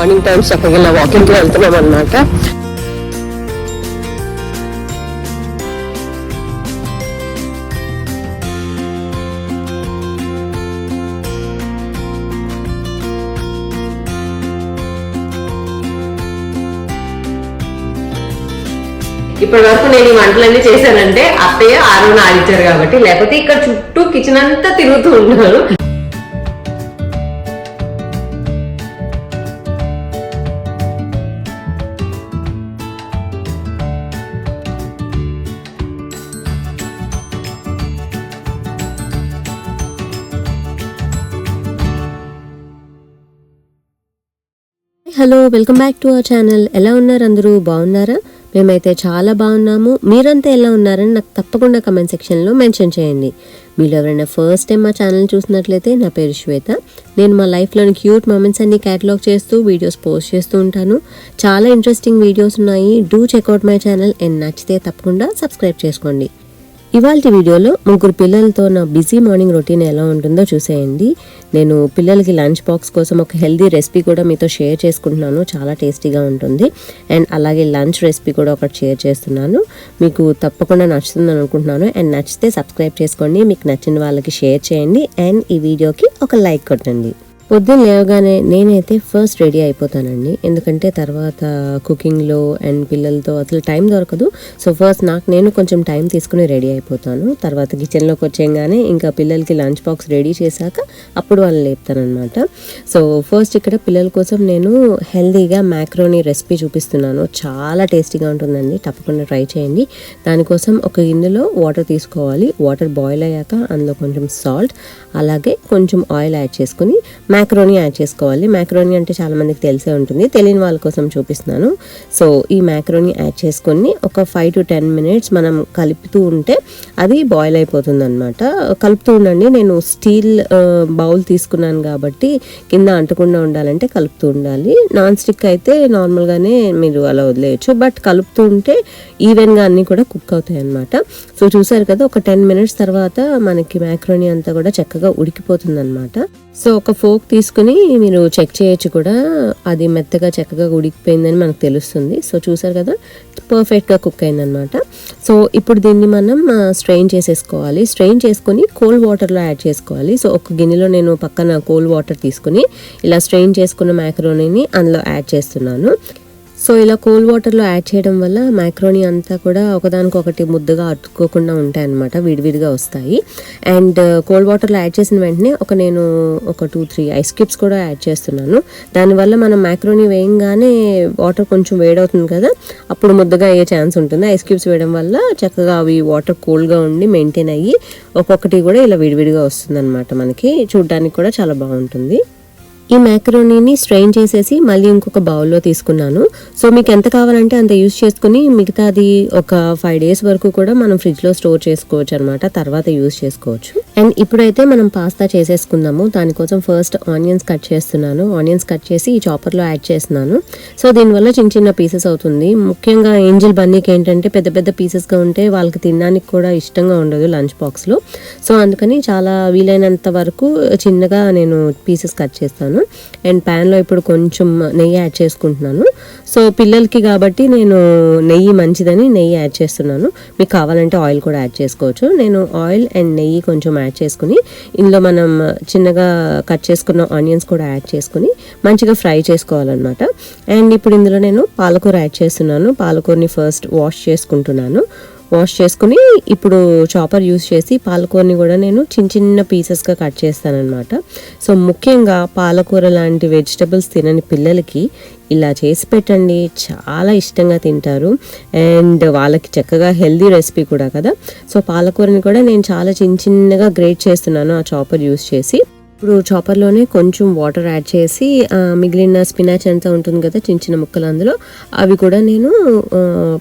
Morning times అక్కడికి ఇలా వాకింగ్కి వెళ్తున్నాం అనమాట ఇప్పటి వరకు నేను ఈ వంటలన్నీ చేశానంటే అత్తయ్య ఆరు ఆడిచ్చారు కాబట్టి లేకపోతే ఇక్కడ చుట్టూ కిచెన్ అంతా తిరుగుతూ ఉన్నాను hello welcome back to our channel. ఎలా ఉన్నారు అందరూ? బాగున్నారా? మేమైతే చాలా బాగున్నాము. మీరంతా ఎలా ఉన్నారని నాకు తప్పకుండా కమెంట్ సెక్షన్లో మెన్షన్ చేయండి. మీరు ఎవరైనా ఫస్ట్ టైం మా ఛానల్ చూసినట్లయితే నా పేరు శ్వేత. నేను మా లైఫ్లోని క్యూట్ మూమెంట్స్ అన్ని క్యాటలాగ్ చేస్తూ వీడియోస్ పోస్ట్ చేస్తూ ఉంటాను. చాలా ఇంట్రెస్టింగ్ వీడియోస్ ఉన్నాయి. Do check out my channel and నచ్చితే తప్పకుండా సబ్స్క్రైబ్ చేసుకోండి. ఇవాళ వీడియోలో ముగ్గురు పిల్లలతో నా బిజీ మార్నింగ్ రొటీన్ ఎలా ఉంటుందో చూసేయండి. నేను పిల్లలకి లంచ్ బాక్స్ కోసం ఒక హెల్దీ రెసిపీ కూడా మీతో షేర్ చేసుకుంటున్నాను. చాలా టేస్టీగా ఉంటుంది. అండ్ అలాగే లంచ్ రెసిపీ కూడా ఒకటి షేర్ చేస్తున్నాను. మీకు తప్పకుండా నచ్చుతుంది అనుకుంటున్నాను. అండ్ నచ్చితే సబ్స్క్రైబ్ చేసుకోండి. మీకు నచ్చిన వాళ్ళకి షేర్ చేయండి. అండ్ ఈ వీడియోకి ఒక లైక్ కొట్టండి. పొద్దున్న లేవగానే నేనైతే ఫస్ట్ రెడీ అయిపోతానండి. ఎందుకంటే తర్వాత కుకింగ్లో అండ్ పిల్లలతో అసలు టైం దొరకదు. సో ఫస్ట్ నాకు నేను కొంచెం టైం తీసుకుని రెడీ అయిపోతాను. తర్వాత కిచెన్లోకి వచ్చేయగానే ఇంకా పిల్లలకి లంచ్ బాక్స్ రెడీ చేశాక అప్పుడు వాళ్ళు లేపుతానమాట సో ఫస్ట్ ఇక్కడ పిల్లల కోసం నేను హెల్దీగా మ్యాక్రోనీ రెసిపీ చూపిస్తున్నాను. చాలా టేస్టీగా ఉంటుందండి. తప్పకుండా ట్రై చేయండి. దానికోసం ఒక గిన్నెలో వాటర్ తీసుకోవాలి. వాటర్ బాయిల్ అయ్యాక అందులో కొంచెం సాల్ట్ అలాగే కొంచెం ఆయిల్ యాడ్ చేసుకుని మ్యాక్రోనీ యాడ్ చేసుకోవాలి. మ్యాక్రోనీ అంటే చాలామందికి తెలిసే ఉంటుంది. తెలియని వాళ్ళ కోసం చూపిస్తున్నాను. సో ఈ మ్యాక్రోనీ యాడ్ చేసుకొని ఒక ఫైవ్ టు టెన్ మినిట్స్ మనం కలుపుతూ ఉంటే అది బాయిల్ అయిపోతుంది అనమాట కలుపుతూ ఉండండి. నేను స్టీల్ బౌల్ తీసుకున్నాను కాబట్టి కింద అంటకుండా ఉండాలంటే కలుపుతూ ఉండాలి. నాన్ స్టిక్ అయితే నార్మల్గానే మీరు అలా వదిలేయచ్చు. బట్ కలుపుతూ ఉంటే ఈవెన్గా అన్నీ కూడా కుక్ అవుతాయి అనమాట సో చూసారు కదా ఒక టెన్ మినిట్స్ తర్వాత మనకి మ్యాక్రోనీ అంతా కూడా చక్కగా ఉడికిపోతుంది అనమాట సో ఒక ఫోక్ తీసుకుని మీరు చెక్ చేయొచ్చు కూడా. అది మెత్తగా చక్కగా ఉడికిపోయిందని మనకు తెలుస్తుంది. సో చూసారు కదా పర్ఫెక్ట్గా కుక్ అయిందనమాట సో ఇప్పుడు దీన్ని మనం స్ట్రెయిన్ చేసేసుకోవాలి. స్ట్రెయిన్ చేసుకొని కోల్డ్ వాటర్లో యాడ్ చేసుకోవాలి. సో ఒక గిన్నెలో నేను పక్కన కోల్డ్ వాటర్ తీసుకుని ఇలా స్ట్రెయిన్ చేసుకున్న మ్యాక్రోనీని అందులో యాడ్ చేస్తున్నాను. సో ఇలా కోల్డ్ వాటర్లో యాడ్ చేయడం వల్ల మ్యాక్రోనీ అంతా కూడా ఒకదానికొకటి ముద్దగా అతుక్కోకుండా ఉంటాయి అన్నమాట విడివిడిగా వస్తాయి. అండ్ కోల్డ్ వాటర్లో యాడ్ చేసిన వెంటనే ఒక నేను ఒక టూ త్రీ ఐస్ క్యూబ్స్ కూడా యాడ్ చేస్తున్నాను. దానివల్ల మనం మ్యాక్రోనీ వేయంగానే వాటర్ కొంచెం వేడవుతుంది కదా అప్పుడు ముద్దగా అయ్యే ఛాన్స్ ఉంటుంది. ఐస్ క్యూబ్స్ వేయడం వల్ల చక్కగా అవి వాటర్ కూల్గా ఉండి మెయింటైన్ అయ్యి ఒక్కొక్కటి కూడా ఇలా విడివిడిగా వస్తుంది అనమాట మనకి. చూడడానికి కూడా చాలా బాగుంటుంది. ఈ మ్యాక్రోనీని స్ట్రెయిన్ చేసేసి మళ్ళీ ఇంకొక బౌల్లో తీసుకున్నాను. సో మీకు ఎంత కావాలంటే అంత యూస్ చేసుకుని మిగతాది ఒక ఫైవ్ డేస్ వరకు కూడా మనం ఫ్రిడ్జ్లో స్టోర్ చేసుకోవచ్చు అనమాట తర్వాత యూస్ చేసుకోవచ్చు. అండ్ ఇప్పుడైతే మనం పాస్తా చేసేసుకుందాము. దానికోసం ఫస్ట్ ఆనియన్స్ కట్ చేస్తున్నాను. ఆనియన్స్ కట్ చేసి ఈ చాపర్లో యాడ్ చేస్తున్నాను. సో దీనివల్ల చిన్న చిన్న పీసెస్ అవుతుంది. ముఖ్యంగా ఏంజిల్ బన్నీకి ఏంటంటే పెద్ద పెద్ద పీసెస్గా ఉంటే వాళ్ళకి తినడానికి కూడా ఇష్టంగా ఉండదు లంచ్ బాక్స్లో సో అందుకని చాలా వీలైనంత వరకు చిన్నగా నేను పీసెస్ కట్ చేస్తాను. అండ్ ప్యాన్లో ఇప్పుడు కొంచెం నెయ్యి యాడ్ చేసుకుంటున్నాను. సో పిల్లలకి కాబట్టి నేను నెయ్యి మంచిదని నెయ్యి యాడ్ చేస్తున్నాను. మీకు కావాలంటే ఆయిల్ కూడా యాడ్ చేసుకోవచ్చు. నేను ఆయిల్ అండ్ నెయ్యి కొంచెం యాడ్ చేసుకుని ఇందులో మనం చిన్నగా కట్ చేసుకున్న ఆనియన్స్ కూడా యాడ్ చేసుకుని మంచిగా ఫ్రై చేసుకోవాలన్నమాట. అండ్ ఇప్పుడు ఇందులో నేను పాలకూర యాడ్ చేస్తున్నాను. పాలకూరని ఫస్ట్ వాష్ చేసుకుంటున్నాను. వాష్ చేసుకుని ఇప్పుడు చాపర్ యూస్ చేసి పాలకూరని కూడా నేను చిన్న చిన్న పీసెస్గా కట్ చేస్తానన్నమాట. సో ముఖ్యంగా పాలకూర లాంటి వెజిటబుల్స్ తినని పిల్లలకి ఇలా చేసి పెట్టండి. చాలా ఇష్టంగా తింటారు. అండ్ వాళ్ళకి చక్కగా హెల్దీ రెసిపీ కూడా కదా. సో పాలకూరని కూడా నేను చాలా చిన్న చిన్నగా గ్రేట్ చేస్తున్నాను ఆ చాపర్ యూస్ చేసి. ఇప్పుడు చాపర్లోనే కొంచెం వాటర్ యాడ్ చేసి మిగిలిన స్పినాచ్ అంతా ఉంటుంది కదా చిన్న చిన్న ముక్కలు అందులో అవి కూడా నేను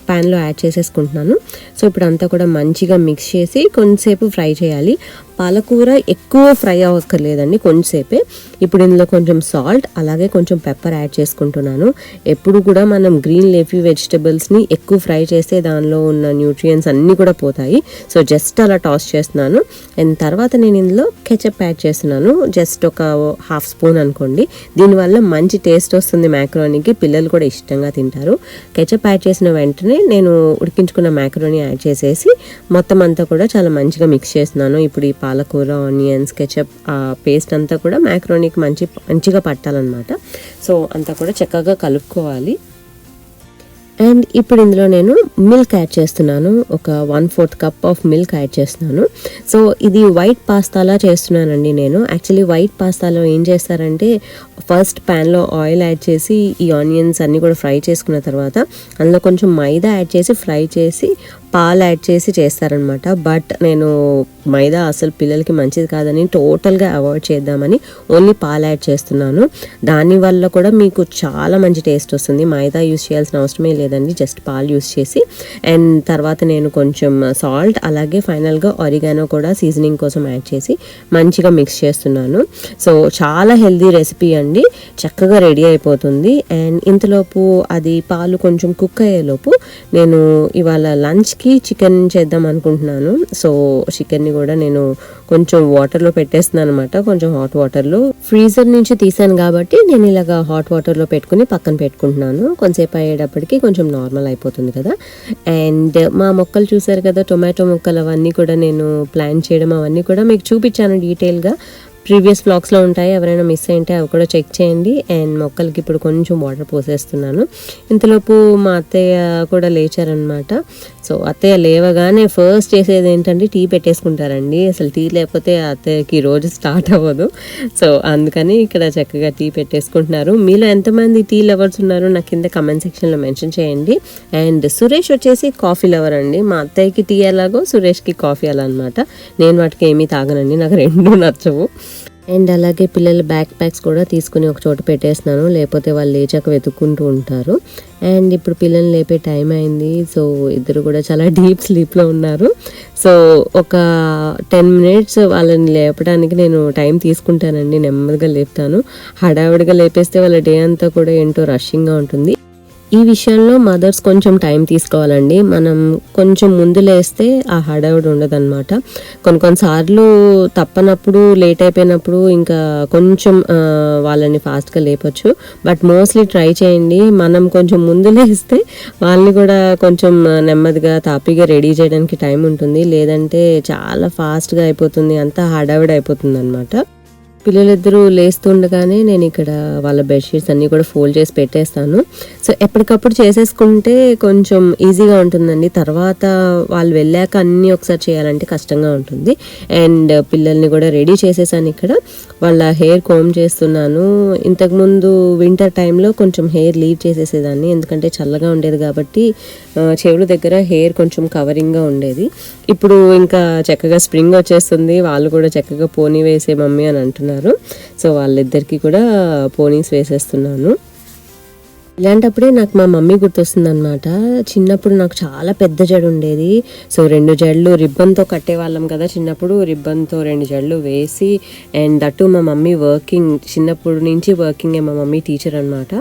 ప్యాన్లో యాడ్ చేసేసుకుంటున్నాను. సో ఇప్పుడు అంతా కూడా మంచిగా మిక్స్ చేసి కొంతసేపు ఫ్రై చేయాలి. పాలకూర ఎక్కువ ఫ్రై అవ్వక్కర్లేదండి కొంచెంసేపే. ఇప్పుడు ఇందులో కొంచెం సాల్ట్ అలాగే కొంచెం పెప్పర్ యాడ్ చేసుకుంటున్నాను. ఎప్పుడు కూడా మనం గ్రీన్ లేఫీ వెజిటబుల్స్ని ఎక్కువ ఫ్రై చేస్తే దానిలో ఉన్న న్యూట్రియన్స్ అన్నీ కూడా పోతాయి. సో జస్ట్ అలా టాస్ చేస్తున్నాను. అండ్ తర్వాత నేను ఇందులో కెచప్ యాడ్ చేస్తున్నాను. జస్ట్ ఒక హాఫ్ స్పూన్ అనుకోండి. దీనివల్ల మంచి టేస్ట్ వస్తుంది మ్యాక్రోనీకి. పిల్లలు కూడా ఇష్టంగా తింటారు. కెచప్ యాడ్ చేసిన వెంటనే నేను ఉడికించుకున్న మ్యాక్రోనీ యాడ్ చేసేసి మొత్తం అంతా కూడా చాలా మంచిగా మిక్స్ చేస్తున్నాను. ఇప్పుడు ఈ పాలకూర ఆనియన్స్ కెచప్ ఆ పేస్ట్ అంతా కూడా మ్యాక్రోనీకి మంచి మంచిగా పట్టాలన్నమాట. సో అంతా కూడా చక్కగా కలుపుకోవాలి. అండ్ ఇప్పుడు ఇందులో నేను మిల్క్ యాడ్ చేస్తున్నాను. ఒక one fourth cup of milk add చేస్తున్నాను. సో ఇది వైట్ పాస్తాలా చేస్తున్నానండి నేను. యాక్చువల్లీ వైట్ పాస్తాలో ఏం చేస్తారంటే ఫస్ట్ ప్యాన్లో ఆయిల్ యాడ్ చేసి ఈ ఆనియన్స్ అన్నీ కూడా ఫ్రై చేసుకున్న తర్వాత అందులో కొంచెం మైదా యాడ్ చేసి ఫ్రై చేసి పాలు యాడ్ చేసి చేస్తారనమాట బట్ నేను మైదా అసలు పిల్లలకి మంచిది కాదని టోటల్గా అవాయిడ్ చేద్దామని ఓన్లీ పాలు యాడ్ చేస్తున్నాను. దానివల్ల కూడా మీకు చాలా మంచి టేస్ట్ వస్తుంది. మైదా యూస్ చేయాల్సిన అవసరమే లేదండి. జస్ట్ పాలు యూస్ చేసి. అండ్ తర్వాత నేను కొంచెం సాల్ట్ అలాగే ఫైనల్గా ఒరిగానో కూడా సీజనింగ్ కోసం యాడ్ చేసి మంచిగా మిక్స్ చేస్తున్నాను. సో చాలా హెల్దీ రెసిపీ అండి. చక్కగా రెడీ అయిపోతుంది. అండ్ ఇంతలోపు అది పాలు కొంచెం కుక్ అయ్యేలోపు నేను ఇవాళ లంచ్కి చికెన్ చేద్దాం అనుకుంటున్నాను. సో చికెన్ని కూడా నేను కొంచెం వాటర్లో పెట్టేస్తున్నాను అనమాట కొంచెం హాట్ వాటర్లో ఫ్రీజర్ నుంచి తీసాను కాబట్టి నేను ఇలాగా హాట్ వాటర్లో పెట్టుకుని పక్కన పెట్టుకుంటున్నాను. కొంతసేపు అయ్యేటప్పటికి కొంచెం నార్మల్ అయిపోతుంది కదా. అండ్ మా మొక్కలు చూసారు కదా టొమాటో మొక్కలు అవన్నీ కూడా నేను ప్లాన్ చేయడం అవన్నీ కూడా మీకు చూపించాను డీటెయిల్గా ప్రీవియస్ బ్లాగ్స్లో ఉంటాయి ఎవరైనా మిస్ అయింటే అవి కూడా చెక్ చేయండి. అండ్ మొక్కలకి ఇప్పుడు కొంచెం వాటర్ పోసేస్తున్నాను. ఇంతలోపు మా అత్తయ్య కూడా లేచారనమాట సో అత్తయ్య లేవగానే ఫస్ట్ చేసేది ఏంటంటే టీ పెట్టేసుకుంటారండి. అసలు టీ లేకపోతే అత్తయ్యకి రోజు స్టార్ట్ అవ్వదు. సో అందుకని ఇక్కడ చక్కగా టీ పెట్టేసుకుంటున్నారు. మీలో ఎంతమంది టీ లవర్స్ ఉన్నారో? నాకు కింద కమెంట్ సెక్షన్లో మెన్షన్ చేయండి. అండ్ సురేష్ వచ్చేసి కాఫీ లవర్ అండి. మా అత్తయ్యకి టీ ఎలాగో సురేష్కి కాఫీ అలా అనమాట నేను వాటికి ఏమీ తాగనండి. నాకు రెండు నచ్చవు. అండ్ అలాగే పిల్లల బ్యాక్ ప్యాక్స్ కూడా తీసుకుని ఒక చోట పెట్టేస్తున్నాను. లేకపోతే వాళ్ళు లేచాక వెతుక్కుంటూ ఉంటారు. అండ్ ఇప్పుడు పిల్లల్ని లేపే టైం అయింది. సో ఇద్దరు కూడా చాలా డీప్ స్లీప్లో ఉన్నారు. సో ఒక టెన్ మినిట్స్ వాళ్ళని లేపడానికి నేను టైం తీసుకుంటానండి. నెమ్మదిగా లేపుతాను. హడావిడిగా లేపేస్తే వాళ్ళ డే అంతా కూడా ఏంటో రషింగ్గా ఉంటుంది. ఈ విషయంలో మదర్స్ కొంచెం టైం తీసుకోవాలండి. మనం కొంచెం ముందు లేస్తే ఆ హడావుడి ఉండదన్నమాట. కొన్ని కొన్నిసార్లు తప్పనప్పుడు లేట్ అయిపోయినప్పుడు ఇంకా కొంచెం వాళ్ళని ఫాస్ట్గా లేపచ్చు. బట్ మోస్ట్లీ ట్రై చేయండి. మనం కొంచెం ముందు లేస్తే వాళ్ళని కూడా కొంచెం నెమ్మదిగా తాపీగా రెడీ చేయడానికి టైం ఉంటుంది. లేదంటే చాలా ఫాస్ట్గా అయిపోతుంది. అంతా హడావిడి అయిపోతుంది అనమాట పిల్లలిద్దరూ లేస్తుండగానే నేను ఇక్కడ వాళ్ళ బెడ్షీట్స్ అన్నీ కూడా ఫోల్డ్ చేసి పెట్టేస్తాను. సో ఎప్పటికప్పుడు చేసేసుకుంటే కొంచెం ఈజీగా ఉంటుందండి. తర్వాత వాళ్ళు వెళ్ళాక అన్నీ ఒకసారి చేయాలంటే కష్టంగా ఉంటుంది. అండ్ పిల్లల్ని కూడా రెడీ చేసేసాను ఇక్కడ. వాళ్ళ హెయిర్ కోమ్ చేస్తున్నాను. ఇంతకుముందు వింటర్ టైంలో కొంచెం హెయిర్ లీవ్ చేసేసేదాన్ని. ఎందుకంటే చల్లగా ఉండేది కాబట్టి చెవుల దగ్గర హెయిర్ కొంచెం కవరింగ్గా ఉండేది. ఇప్పుడు ఇంకా చక్కగా స్ప్రింగ్ వచ్చేస్తుంది. వాళ్ళు కూడా చక్కగా పోనీ వేసే మమ్మీ అని అంటున్నారు. సో వాళ్ళిద్దరికీ కూడా పోనీస్ వేసేస్తున్నాను. ఇలాంటప్పుడే నాకు మా మమ్మీ గుర్తొస్తుంది అనమాట చిన్నప్పుడు నాకు చాలా పెద్ద జడ ఉండేది. సో రెండు జడలు రిబ్బన్తో కట్టేవాళ్ళం కదా చిన్నప్పుడు. రిబ్బన్తో రెండు జడలు వేసి అండ్ దట్టు మా మమ్మీ వర్కింగ్. చిన్నప్పుడు నుంచి వర్కింగే మా మమ్మీ టీచర్ అనమాట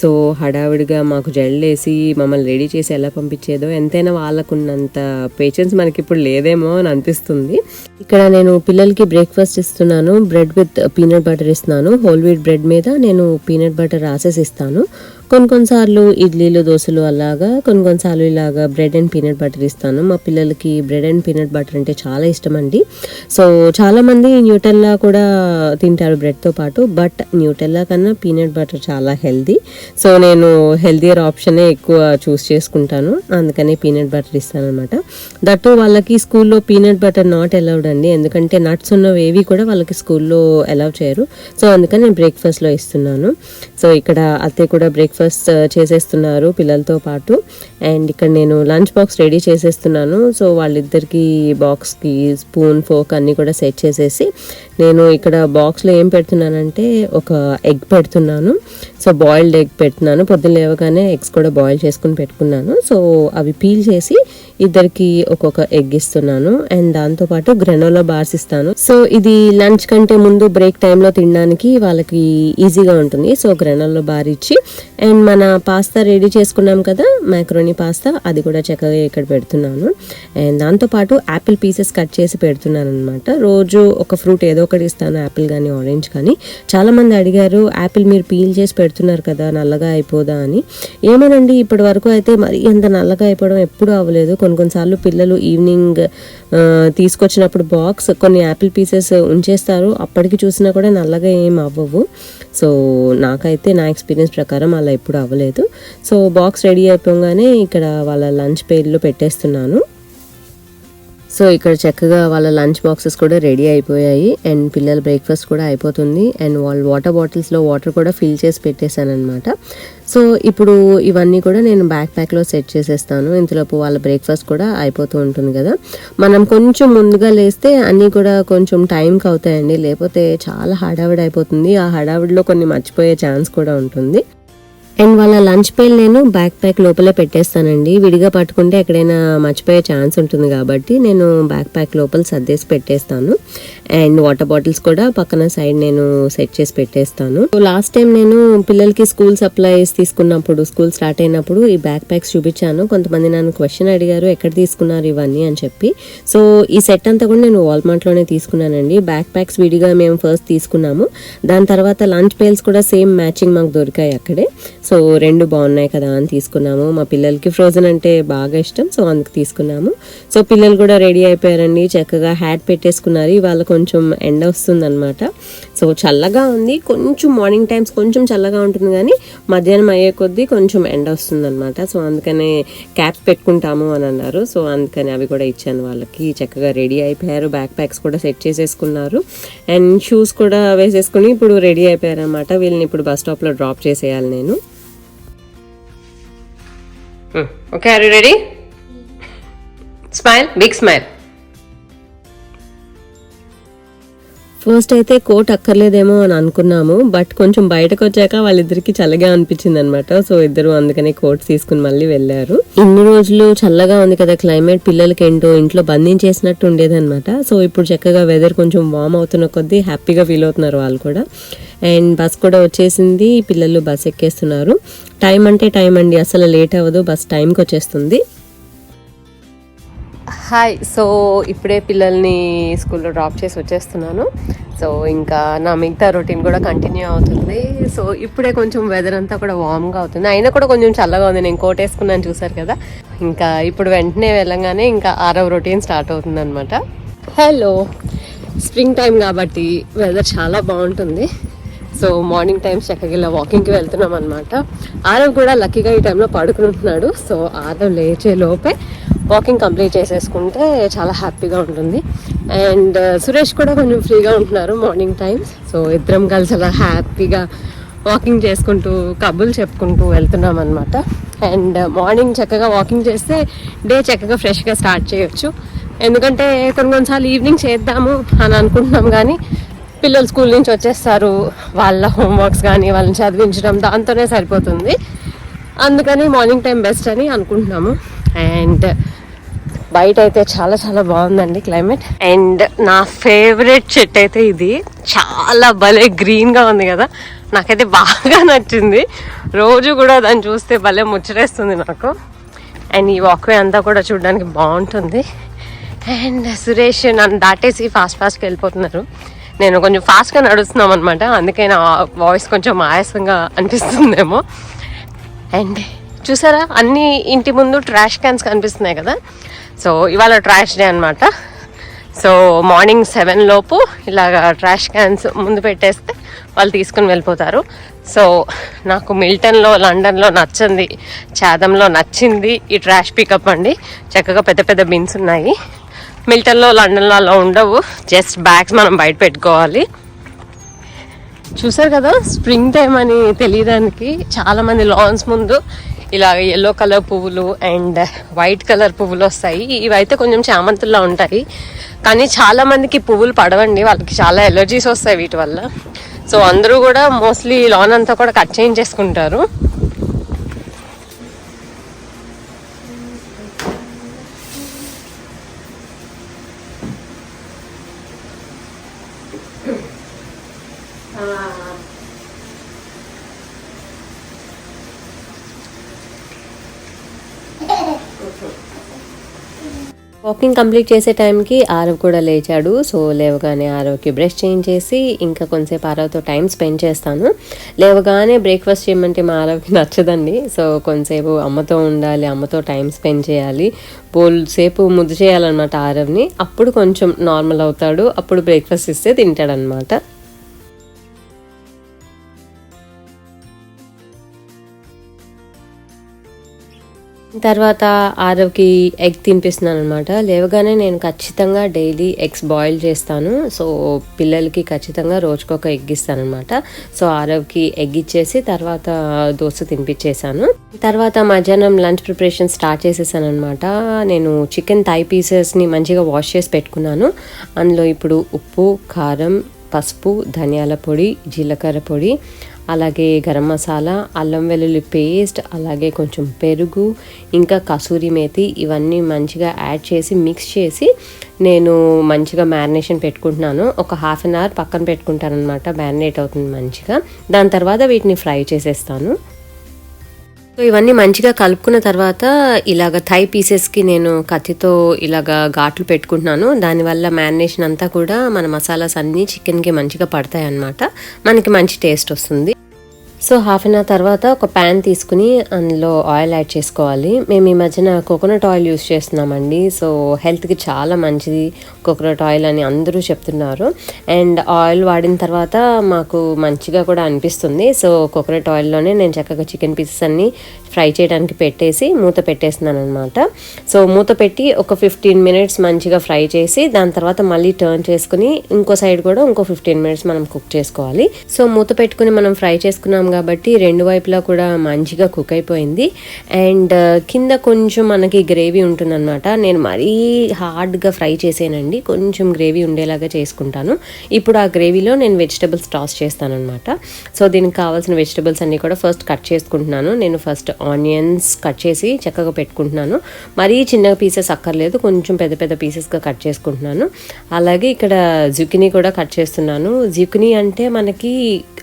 సో హడావిడిగా మాకు జడలు వేసి మమ్మల్ని రెడీ చేసి ఎలా పంపించేదో ఎంతైనా వాళ్ళకున్నంత పేషెన్స్ మనకి ఇప్పుడు లేదేమో అని అనిపిస్తుంది. ఇక్కడ నేను పిల్లలకి బ్రేక్ఫాస్ట్ ఇస్తున్నాను. బ్రెడ్ విత్ పీనట్ బటర్ ఇస్తున్నాను. హోల్ వీట్ బ్రెడ్ మీద నేను పీనట్ బటర్ రాసేసి ఇస్తాను. కొన్ని కొన్నిసార్లు ఇడ్లీలు దోశలు అలాగా కొన్ని కొన్నిసార్లు ఇలాగా బ్రెడ్ అండ్ పీనట్ బటర్ ఇస్తాను. మా పిల్లలకి బ్రెడ్ అండ్ పీనట్ బటర్ అంటే చాలా ఇష్టం అండి సో చాలామంది న్యూటెల్లా కూడా తింటారు బ్రెడ్తో పాటు బట్ న్యూటెల్లా కన్నా పీనట్ బటర్ చాలా హెల్దీ సో నేను హెల్దియర్ ఆప్షనే ఎక్కువ చూస్ చేసుకుంటాను. అందుకనే పీనట్ బటర్ ఇస్తాను అనమాట దట్టు వాళ్ళకి స్కూల్లో పీనట్ బటర్ నాట్ అలౌడ్ అండి. ఎందుకంటే నట్స్ ఉన్నవి ఏవి కూడా వాళ్ళకి స్కూల్లో అలౌ చేయరు. సో అందుకని నేను బ్రేక్ఫాస్ట్లో ఇస్తున్నాను. సో ఇక్కడ అత్తయ్య కూడా బ్రేక్ బ్రేక్ఫాస్ట్ uh, చేసేస్తున్నారు పిల్లలతో పాటు. అండ్ ఇక్కడ నేను లంచ్ బాక్స్ రెడీ చేసేస్తున్నాను. సో వాళ్ళిద్దరికి బాక్స్కి స్పూన్ ఫోక్ అన్నీ కూడా సెట్ చేసేసి నేను ఇక్కడ బాక్స్లో ఏం పెడుతున్నానంటే ఒక ఎగ్ పెడుతున్నాను. సో బాయిల్డ్ ఎగ్ పెట్టినాను. పొద్దున్న లేవగానే ఎగ్స్ కూడా బాయిల్ చేసుకుని పెట్టుకున్నాను. సో అవి పీల్ చేసి ఇద్దరికి ఒక్కొక్క ఎగ్ ఇస్తున్నాను. అండ్ దాంతోపాటు గ్రెనోలా బార్స్ ఇస్తాను. సో ఇది లంచ్ కంటే ముందు బ్రేక్ టైంలో తినడానికి వాళ్ళకి ఈజీగా ఉంటుంది. సో గ్రెనోలా బార్ ఇచ్చి అండ్ మన పాస్తా రెడీ చేసుకున్నాం కదా మ్యాక్రోనీ పాస్తా అది కూడా చక్కగా ఇక్కడ పెడుతున్నాను. అండ్ దాంతోపాటు యాపిల్ పీసెస్ కట్ చేసి పెడుతున్నాను అనమాట రోజు ఒక ఫ్రూట్ ఏదో ఒకటి ఇస్తాను యాపిల్ కానీ ఆరెంజ్ కానీ. చాలా మంది అడిగారు యాపిల్ మీరు పీల్ చేసి పెడుతున్నారు కదా నల్లగా అయిపోదా అని. ఏమోనండి ఇప్పటి వరకు అయితే మరి ఎంత నల్లగా అయిపోవడం ఎప్పుడూ అవ్వలేదు. కొన్ని కొన్నిసార్లు పిల్లలు ఈవినింగ్ తీసుకొచ్చినప్పుడు బాక్స్ కొన్ని యాపిల్ పీసెస్ ఉంచేస్తారు. అప్పటికి చూసినా కూడా నల్లగా ఏం అవ్వవు. సో నాకైతే నా ఎక్స్పీరియన్స్ ప్రకారం అలా ఎప్పుడు అవ్వలేదు. సో బాక్స్ రెడీ అయిపోగానే ఇక్కడ వాళ్ళ లంచ్ పేర్లో పెట్టేస్తున్నాను. సో ఇక్కడ చక్కగా వాళ్ళ లంచ్ బాక్సెస్ కూడా రెడీ అయిపోయాయి అండ్ పిల్లల బ్రేక్ఫాస్ట్ కూడా అయిపోతుంది అండ్ వాళ్ళ వాటర్ బాటిల్స్లో వాటర్ కూడా ఫిల్ చేసి పెట్టేశాను అనమాట సో ఇప్పుడు ఇవన్నీ కూడా నేను బ్యాక్ ప్యాక్లో సెట్ చేసేస్తాను. ఇంతలోపు వాళ్ళ బ్రేక్ఫాస్ట్ కూడా అయిపోతూ ఉంటుంది కదా. మనం కొంచెం ముందుగా లేస్తే అన్నీ కూడా కొంచెం టైంకి అవుతాయండి. లేకపోతే చాలా హడావిడి అయిపోతుంది. ఆ హడావిడిలో కొన్ని మర్చిపోయే ఛాన్స్ కూడా ఉంటుంది. అండ్ వాళ్ళ లంచ్ పేల్ నేను బ్యాక్ ప్యాక్ లోపలే పెట్టేస్తానండి. విడిగా పట్టుకుంటే ఎక్కడైనా మర్చిపోయే ఛాన్స్ ఉంటుంది కాబట్టి నేను బ్యాక్ ప్యాక్ లోపల సర్దేసి పెట్టేస్తాను. అండ్ వాటర్ బాటిల్స్ కూడా పక్కన సైడ్ నేను సెట్ చేసి పెట్టేస్తాను. లాస్ట్ టైం నేను పిల్లలకి స్కూల్ సప్లైస్ తీసుకున్నప్పుడు స్కూల్ స్టార్ట్ అయినప్పుడు ఈ బ్యాక్ ప్యాక్స్ చూపించాను. కొంతమంది నన్ను క్వశ్చన్ అడిగారు ఎక్కడ తీసుకున్నారు ఇవన్నీ? అని చెప్పి. సో ఈ సెట్ అంతా కూడా నేను వాల్మార్ట్లోనే తీసుకున్నానండి. బ్యాక్ ప్యాక్స్ విడిగా మేము ఫస్ట్ తీసుకున్నాము. దాని తర్వాత లంచ్ పేల్స్ కూడా సేమ్ మ్యాచింగ్ మాకు దొరికాయి అక్కడే. సో రెండు బాగున్నాయి కదా అని తీసుకున్నాము. మా పిల్లలకి ఫ్రోజన్ అంటే బాగా ఇష్టం సో అందుకు తీసుకున్నాము. సో పిల్లలు కూడా రెడీ అయిపోయారండి. చక్కగా హ్యాట్ పెట్టేసుకున్నారు. ఇవాళ కొంచెం ఎండ వస్తుందన్నమాట. సో చల్లగా ఉంది. కొంచెం మార్నింగ్ టైమ్స్ కొంచెం చల్లగా ఉంటుంది కానీ మధ్యాహ్నం అయ్యే కొద్దీ కొంచెం ఎండ వస్తుందన్నమాట. సో అందుకనే క్యాప్స్ పెట్టుకుంటాము అని అన్నారు. సో అందుకని అవి కూడా ఇచ్చాను వాళ్ళకి. చక్కగా రెడీ అయిపోయారు. బ్యాక్ ప్యాక్స్ కూడా సెట్ చేసేసుకున్నారు. అండ్ షూస్ కూడా వేసేసుకుని ఇప్పుడు రెడీ అయిపోయారు అనమాట వీళ్ళని ఇప్పుడు బస్ స్టాప్లో డ్రాప్ చేసేయాలి నేను. Okay are you ready smile big smile first అయితే కోట్ అక్కర్లేదేమో అని అనుకున్నాము బట్ కొంచెం బయటకు వచ్చాక వాళ్ళిద్దరికి చల్లగా అనిపించింది అనమాట సో ఇద్దరు అందుకనే కోట్ తీసుకుని మళ్ళీ వెళ్ళారు. ఇన్ని రోజులు చల్లగా ఉంది కదా క్లైమేట్ పిల్లలకి ఏంటో ఇంట్లో బంధించేసినట్టు ఉండేది అనమాట సో ఇప్పుడు చక్కగా వెదర్ కొంచెం వామ్ అవుతున్న కొద్దీ హ్యాపీగా ఫీల్ అవుతున్నారు వాళ్ళు కూడా. అండ్ బస్ కూడా వచ్చేసింది పిల్లలు బస్ ఎక్కేస్తున్నారు. టైం అంటే టైం అండి అసలు లేట్ అవ్వదు బస్ టైంకి వచ్చేస్తుంది. హాయ్ సో ఇప్పుడే పిల్లల్ని స్కూల్లో డ్రాప్ చేసి వచ్చేస్తున్నాను. సో ఇంకా నా మిగతా రొటీన్ కూడా కంటిన్యూ అవుతుంది. సో ఇప్పుడే కొంచెం వెదర్ అంతా కూడా వామ్గా అవుతుంది. అయినా కూడా కొంచెం చల్లగా ఉంది. నేను కోట్ వేసుకున్నాను చూసారు కదా. ఇంకా ఇప్పుడు వెంటనే వెళ్ళంగానే ఇంకా ఆరవ రొటీన్ స్టార్ట్ అవుతుంది అనమాట హలో స్ప్రింగ్ టైం కాబట్టి వెదర్ చాలా బాగుంటుంది. సో మార్నింగ్ టైమ్స్ చక్కగా ఇలా వాకింగ్కి వెళ్తున్నాం అనమాట ఆరవ్ కూడా లక్కీగా ఈ టైంలో పడుకుంటున్నాడు సో ఆరవ్ లేచే లోపే వాకింగ్ కంప్లీట్ చేసేసుకుంటే చాలా హ్యాపీగా ఉంటుంది. అండ్ uh, సురేష్ కూడా కొంచెం ఫ్రీగా ఉంటున్నారు మార్నింగ్ టైమ్స్ సో ఇద్దరం కలిసి అలా హ్యాపీగా వాకింగ్ చేసుకుంటూ కబుర్లు చెప్పుకుంటూ వెళ్తున్నాం అనమాట అండ్ uh, మార్నింగ్ చక్కగా వాకింగ్ చేస్తే డే చక్కగా ఫ్రెష్గా స్టార్ట్ చేయొచ్చు. ఎందుకంటే కొన్ని కొన్నిసార్లు ఈవినింగ్ చేద్దాము అని అనుకుంటున్నాం కానీ పిల్లలు స్కూల్ నుంచి వచ్చేస్తారు. వాళ్ళ హోంవర్క్స్ కానీ వాళ్ళని చదివించడం దాంతోనే సరిపోతుంది. అందుకని మార్నింగ్ టైం బెస్ట్ అని అనుకుంటున్నాము. అండ్ బయట అయితే చాలా చాలా బాగుందండి క్లైమేట్. అండ్ నా ఫేవరెట్ చెట్టు అయితే ఇది. చాలా భలే గ్రీన్గా ఉంది కదా. నాకైతే బాగా నచ్చింది. రోజు కూడా దాన్ని చూస్తే భలే ముచ్చటేస్తుంది నాకు. అండ్ ఈ వాక్వే అంతా కూడా చూడడానికి బాగుంటుంది. అండ్ సురేష్ నన్ను దాటేసి ఫాస్ట్ ఫాస్ట్గా వెళ్ళిపోతున్నారు. నేను కొంచెం ఫాస్ట్గా నడుస్తున్నాం అనమాట అందుకే నా వాయిస్ కొంచెం ఆయాసంగా అనిపిస్తుందేమో. అండ్ చూసారా? అన్ని ఇంటి ముందు ట్రాష్ క్యాన్స్ కనిపిస్తున్నాయి కదా. సో ఇవాళ ట్రాష్ డే అనమాట సో మార్నింగ్ సెవెన్ లోపు ఇలాగ ట్రాష్ క్యాన్స్ ముందు పెట్టేస్తే వాళ్ళు తీసుకుని వెళ్ళిపోతారు. సో నాకు మిల్టన్లో లండన్లో నచ్చింది చాదంలో నచ్చింది ఈ ట్రాష్ పికప్ అండి. చక్కగా పెద్ద పెద్ద బిన్స్ ఉన్నాయి. మిల్టన్లో లండన్లో అలా ఉండవు. జస్ట్ బ్యాగ్స్ మనం బయట పెట్టుకోవాలి. చూసారు కదా స్ప్రింగ్ టైం అని తెలియడానికి చాలామంది లాన్స్ ముందు ఇలా ఎల్లో కలర్ పువ్వులు అండ్ వైట్ కలర్ పువ్వులు వస్తాయి. ఇవైతే కొంచెం చామంతుల్లా ఉంటాయి. కానీ చాలా మందికి పువ్వులు పడవండి. వాళ్ళకి చాలా ఎలర్జీస్ వస్తాయి వీటి వల్ల. సో అందరూ కూడా మోస్ట్లీ లాన్ అంతా కూడా కట్ చేయించేసుకుంటారు. వాకింగ్ కంప్లీట్ చేసే టైంకి ఆరవ్ కూడా లేచాడు. సో లేవగానే ఆరవ్కి బ్రష్ చేసి ఇంకా కొంతసేపు ఆరవ్తో టైం స్పెండ్ చేస్తాను. లేవగానే బ్రేక్ఫాస్ట్ చేయమంటే మా ఆరవ్కి నచ్చదండి. సో కొంతసేపు అమ్మతో ఉండాలి అమ్మతో టైం స్పెండ్ చేయాలి. బోల్ సేపు ముద్దు చేయాలన్నమాట ఆరవ్ని. అప్పుడు కొంచెం నార్మల్ అవుతాడు. అప్పుడు బ్రేక్ఫాస్ట్ ఇస్తే తింటాడనమాట తర్వాత ఆరవ్కి ఎగ్ తినిపిస్తున్నాను అనమాట లేవగానే నేను ఖచ్చితంగా డైలీ ఎగ్స్ బాయిల్ చేస్తాను. సో పిల్లలకి ఖచ్చితంగా రోజుకొక ఎగ్ ఇస్తాను అనమాట సో ఆరవ్కి ఎగ్ ఇచ్చేసి తర్వాత దోశ తినిపించేశాను తర్వాత మధ్యాహ్నం లంచ్ ప్రిపరేషన్ స్టార్ట్ చేసేసాను అనమాట నేను చికెన్ థై పీసెస్ని మంచిగా వాష్ చేసి పెట్టుకున్నాను. అందులో ఇప్పుడు ఉప్పు కారం పసుపు ధనియాల పొడి జీలకర్ర పొడి అలాగే గరం మసాలా అల్లం వెల్లుల్లి పేస్ట్ అలాగే కొంచెం పెరుగు ఇంకా కసూరి మేతి ఇవన్నీ మంచిగా యాడ్ చేసి మిక్స్ చేసి నేను మంచిగా మ్యారినేషన్ పెట్టుకుంటున్నాను. ఒక హాఫ్ అన్ అవర్ పక్కన పెట్టుకుంటాను అనమాట మ్యారినేట్ అవుతుంది మంచిగా. దాని తర్వాత వీటిని ఫ్రై చేసేస్తాను. సో ఇవన్నీ మంచిగా కలుపుకున్న తర్వాత ఇలాగ థై పీసెస్కి నేను కత్తితో ఇలాగ ఘాట్లు పెట్టుకుంటున్నాను. దానివల్ల మ్యారినేషన్ అంతా కూడా మన మసాలాస్ అన్నీ చికెన్కి మంచిగా పడతాయి అన్నమాట మనకి మంచి టేస్ట్ వస్తుంది. సో హాఫ్ అన్ అవర్ తర్వాత ఒక ప్యాన్ తీసుకుని అందులో ఆయిల్ యాడ్ చేసుకోవాలి. మేము ఈ మధ్యన కోకోనట్ ఆయిల్ యూస్ చేస్తున్నామండి. సో హెల్త్కి చాలా మంచిది కోకోనట్ ఆయిల్ అని అందరూ చెప్తున్నారు. అండ్ ఆయిల్ వాడిన తర్వాత మాకు మంచిగా కూడా అనిపిస్తుంది. సో కోకోనట్ ఆయిల్లోనే నేను చక్కగా చికెన్ పీసెస్ అన్ని ఫ్రై చేయడానికి పెట్టేసి మూత పెట్టేస్తున్నాను అనమాట సో మూత పెట్టి ఒక ఫిఫ్టీన్ మినిట్స్ మంచిగా ఫ్రై చేసి దాని తర్వాత మళ్ళీ టర్న్ చేసుకుని ఇంకో సైడ్ కూడా ఇంకో ఫిఫ్టీన్ మినిట్స్ మనం కుక్ చేసుకోవాలి. సో మూత పెట్టుకుని మనం ఫ్రై చేసుకున్నాం కాబట్టి రెండు వైపులా కూడా మంచిగా కుక్ అయిపోయింది. అండ్ uh, కింద కొంచెం మనకి గ్రేవీ ఉంటుందన్నమాట. నేను మరీ హార్డ్గా ఫ్రై చేసానండి. కొంచెం గ్రేవీ ఉండేలాగా చేసుకుంటాను. ఇప్పుడు ఆ గ్రేవీలో నేను వెజిటబుల్స్ టాస్ చేస్తాను అనమాట సో దీనికి కావాల్సిన వెజిటబుల్స్ అన్నీ కూడా ఫస్ట్ కట్ చేసుకుంటున్నాను. నేను ఫస్ట్ ఆనియన్స్ కట్ చేసి చక్కగా పెట్టుకుంటున్నాను. మరీ చిన్న పీసెస్ అక్కర్లేదు. కొంచెం పెద్ద పెద్ద పీసెస్గా కట్ చేసుకుంటున్నాను. అలాగే ఇక్కడ జుకినీ కూడా కట్ చేస్తున్నాను. జుకినీ అంటే మనకి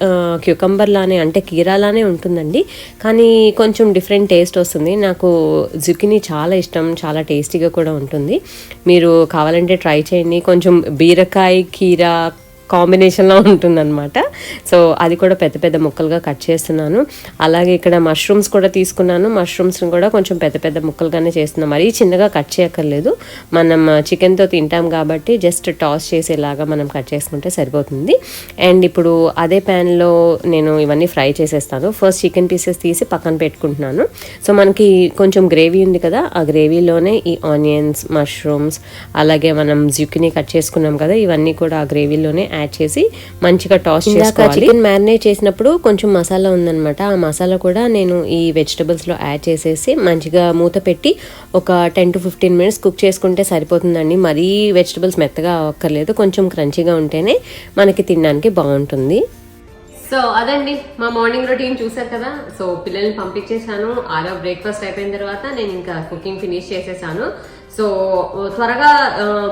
uh, క్యూకంబర్ లానే అంటే కీరాలానే ఉంటుందండి. కానీ కొంచెం డిఫరెంట్ టేస్ట్ వస్తుంది. నాకు జుకినీ చాలా ఇష్టం. చాలా టేస్టీగా కూడా ఉంటుంది. మీరు కావాలంటే ట్రై చేయండి. కొంచెం బీరకాయ కీరా కాంబినేషన్లో ఉంటుందన్నమాట. సో అది కూడా పెద్ద పెద్ద ముక్కలుగా కట్ చేస్తున్నాను. అలాగే ఇక్కడ మష్రూమ్స్ కూడా తీసుకున్నాను. మష్రూమ్స్ని కూడా కొంచెం పెద్ద పెద్ద ముక్కలుగానే చేస్తున్నాను. మరీ చిన్నగా కట్ చేయక్కర్లేదు. మనం uh, చికెన్తో తింటాం కాబట్టి జస్ట్ టాస్ చేసేలాగా మనం కట్ చేసుకుంటే సరిపోతుంది. అండ్ ఇప్పుడు అదే ప్యాన్లో నేను ఇవన్నీ ఫ్రై చేసేస్తాను. ఫస్ట్ చికెన్ పీసెస్ తీసి పక్కన పెట్టుకుంటున్నాను. సో మనకి కొంచెం గ్రేవీ ఉంది కదా ఆ గ్రేవీలోనే ఈ ఆనియన్స్ మష్రూమ్స్ అలాగే మనం జ్యుకిని కట్ చేసుకున్నాం కదా ఇవన్నీ కూడా ఆ గ్రేవీలోనే యాడ్ చేసి మంచిగా టాస్ చేసుకోవాలి. చికెన్ మ్యారినేట్ చేసినప్పుడు కొంచెం మసాలా ఉందన్నమాట. ఆ మసాలా కూడా నేను ఈ వెజిటబుల్స్లో యాడ్ చేసేసి మంచిగా మూత పెట్టి ఒక ten to fifteen minutes cook చేసుకుంటే సరిపోతుందండి. మరీ వెజిటబుల్స్ మెత్తగా అక్కర్లేదు కొంచెం క్రంచీగా ఉంటేనే మనకి తినడానికి బాగుంటుంది. సో అదండి. మా మార్నింగ్ రొటీన్ చూసారు కదా? సో పిల్లల్ని పంపించేశాను. ఆరో బ్రేక్ఫాస్ట్ అయిపోయిన తర్వాత నేను ఇంకా కుకింగ్ ఫినిష్ చేసేసాను. సో త్వరగా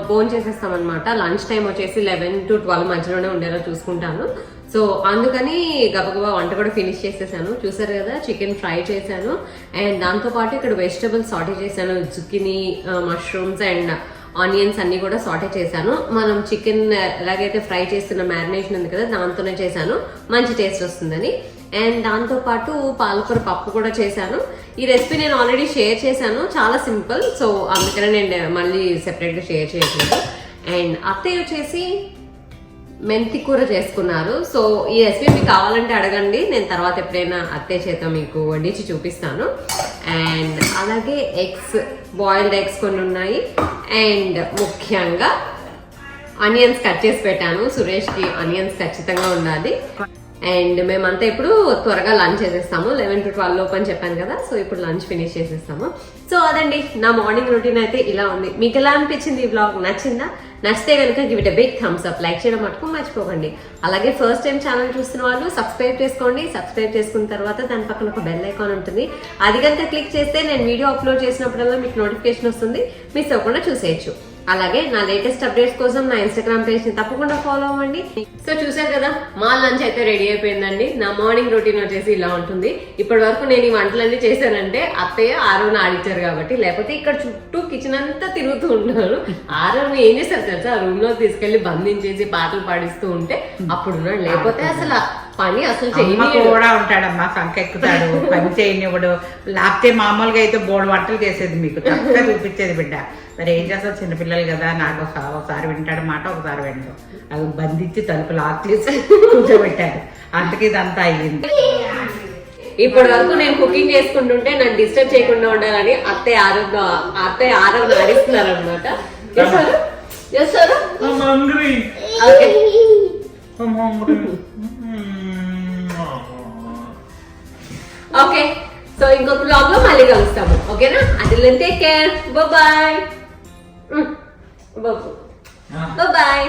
ఫోన్ చేసేస్తాం అనమాట లంచ్ టైం వచ్చేసి లెవెన్ టు ట్వెల్వ్ మధ్యలోనే ఉండేలా చూసుకుంటాను. సో అందుకని గబగబా వంట కూడా ఫినిష్ చేసేసాను. చూసారు కదా చికెన్ ఫ్రై చేశాను. అండ్ దాంతో పాటు ఇక్కడ వెజిటబుల్స్ సాటే చేశాను. జుకినీ మష్రూమ్స్ అండ్ ఆనియన్స్ అన్ని కూడా సాటే చేశాను. మనం చికెన్ ఎలాగైతే ఫ్రై చేస్తున్న మ్యారినేషన్ ఉంది కదా దాంతోనే చేశాను. మంచి టేస్ట్ వస్తుందని. అండ్ దాంతోపాటు పాలకూర పప్పు కూడా చేశాను. ఈ రెసిపీ నేను ఆల్రెడీ షేర్ చేశాను. చాలా సింపుల్. సో అందుకనే నేను మళ్ళీ సెపరేట్గా షేర్ చేయట్లేదు. అండ్ అత్తయ్య వచ్చేసి మెంతి కూర చేసుకున్నారు. సో ఈ రెసిపీ మీకు కావాలంటే అడగండి. నేను తర్వాత ఎప్పుడైనా అత్తయ్య చేత మీకు వడ్డించి చూపిస్తాను. అండ్ అలాగే ఎగ్స్ బాయిల్డ్ ఎగ్స్ కొన్ని ఉన్నాయి. అండ్ ముఖ్యంగా ఆనియన్స్ కట్ చేసి పెట్టాను. సురేష్కి ఆనియన్స్ ఖచ్చితంగా ఉండాలి. అండ్ మేమంతా ఇప్పుడు త్వరగా లంచ్ చేసేస్తాము. లెవెన్ టు ట్వెల్వ్ లోపు అని చెప్పాను కదా. సో ఇప్పుడు లంచ్ ఫినిష్ చేసేస్తాము. సో అదండి. నా మార్నింగ్ రొటీన్ అయితే ఇలా ఉంది. మీకు ఎలా అనిపించింది ఈ బ్లాగ్ నచ్చిందా? నచ్చితే కనుక give it big thumbs up like చేయడం మటుకు మర్చిపోకండి. అలాగే ఫస్ట్ టైం ఛానల్ చూస్తున్న వాళ్ళు సబ్స్క్రైబ్ చేసుకోండి. సబ్స్క్రైబ్ చేసుకున్న తర్వాత దాని పక్కన ఒక బెల్ ఐకాన్ ఉంటుంది. అది కనుక క్లిక్ చేస్తే నేను వీడియో అప్లోడ్ చేసినప్పుడల్లా మీకు నోటిఫికేషన్ వస్తుంది. మిస్ అవ్వకుండా చూసేయచ్చు. అలాగే నా లేటెస్ట్ అప్డేట్స్ కోసం నా ఇన్స్టాగ్రామ్ పేజ్ని తప్పకుండా ఫాలో అవ్వండి. సో చూసారు కదా మా లంచ్ అయితే రెడీ అయిపోయిందండి. నా మార్నింగ్ రొటీన్ వచ్చేసి ఇలా ఉంటుంది. ఇప్పటి వరకు నేను ఈ వంటలన్నీ చేశానంటే అత్తయ్య ఆరోని ఆడిచ్చారు కాబట్టి లేకపోతే ఇక్కడ చుట్టూ కిచెన్ అంతా తిరుగుతూ ఉంటాను ఆరోని ఏం చేస్తారు తెలుసా? ఆ రూమ్లో తీసుకెళ్ళి బంధించేసి పాటలు పాడిస్తూ ఉంటే అప్పుడు లేకపోతే అసలు పని అసలు కూడా ఉంటాడమ్మా సంకెక్కుతాడు పని చేయనివ్వడు. లేకపోతే మామూలుగా అయితే బోడు వంటలు చేసేది మీకు చక్కగా చూపించేది బిడ్డ. మరి ఏం చేస్తావు? చిన్నపిల్లలు కదా నాకు ఒకసా- ఒకసారి వింటాడు మాట ఒకసారి వింటాడు అది బంధించి తలుపు లాక్ చేసి కూర్చోబెట్టారు అందుకే ఇదంతా అయ్యింది. ఇప్పటి వరకు నేను కుకింగ్ చేసుకుంటుంటే నన్ను డిస్టర్బ్ చేయకుండా ఉండాలని అత్తయ్య ఆరోగ్య అత్తయ్య ఆరోగ్యం నడిస్తున్నారు అనమాట చేస్తారు చేస్తారు ఓకే ఓకే సో ఇంకొక బ్లాగ్లో మళ్ళీ కలుస్తాము. ఓకేనా అది take care bye bye bye